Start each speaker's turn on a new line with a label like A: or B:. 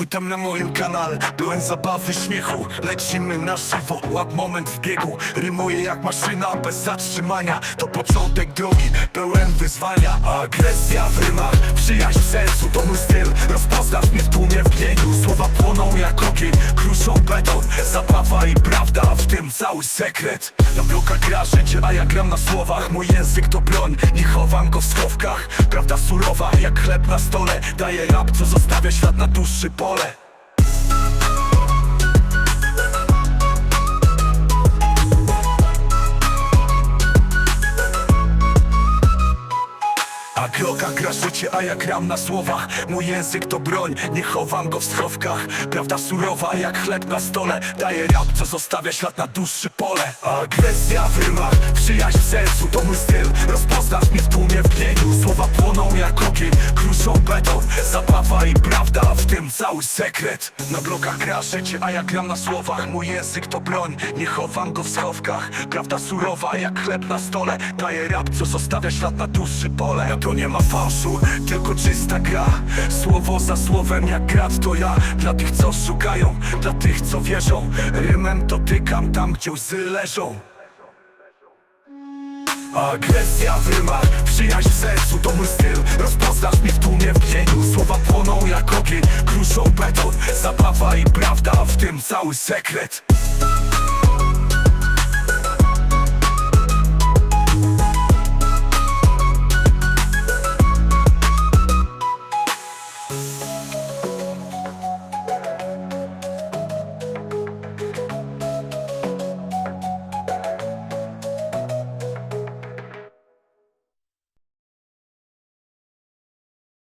A: Witam na moim kanale, byłem zabawy śmiechu. Lecimy na żywo, łap moment w biegu. Rymuję jak maszyna bez zatrzymania. To początek drogi, pełen wyzwania. Agresja w rymach, przyjaźń w sercu To mój styl, rozpoznasz mnie w tłumie w gnieniu Słowa płoną jak ogień, kruszą beton. Zabawa i prawda, w tym cały sekret. Na blokach gra życie, a ja gram na słowach. Mój język to broń, nie chowam go w schowkach. Prawda surowa, jak chleb na stole. Daję rap, co zostawia świat na dłuższy pole A kroka gra życie, a ja gram na słowach. Mój język to broń, nie chowam go w schowkach. Prawda surowa jak chleb na stole. Daję rap, co zostawia ślad na dłuższy pole. Agresja w rymach, przyjaźń w sercu To mój styl, rozpoznasz mnie w tłumie w gnieniu Słowa płoną jak ogień, beton Zabawa i prawda, w tym cały sekret. Na blokach gra życie, a ja gram na słowach Mój język to broń, nie chowam go w schowkach Prawda surowa jak chleb na stole. Daję rap, co zostawia ślad na dłuższy pole. Ja to nie ma fałszu, tylko czysta gra. Słowo za słowem jak grat to ja. Dla tych co szukają, dla tych co wierzą. Rymem dotykam tam gdzie łzy leżą. Agresja w rymach, przyjaźń w sercu to mój styl. Rozpoznasz mnie w tłumie Zabawa i prawda, w tym cały sekret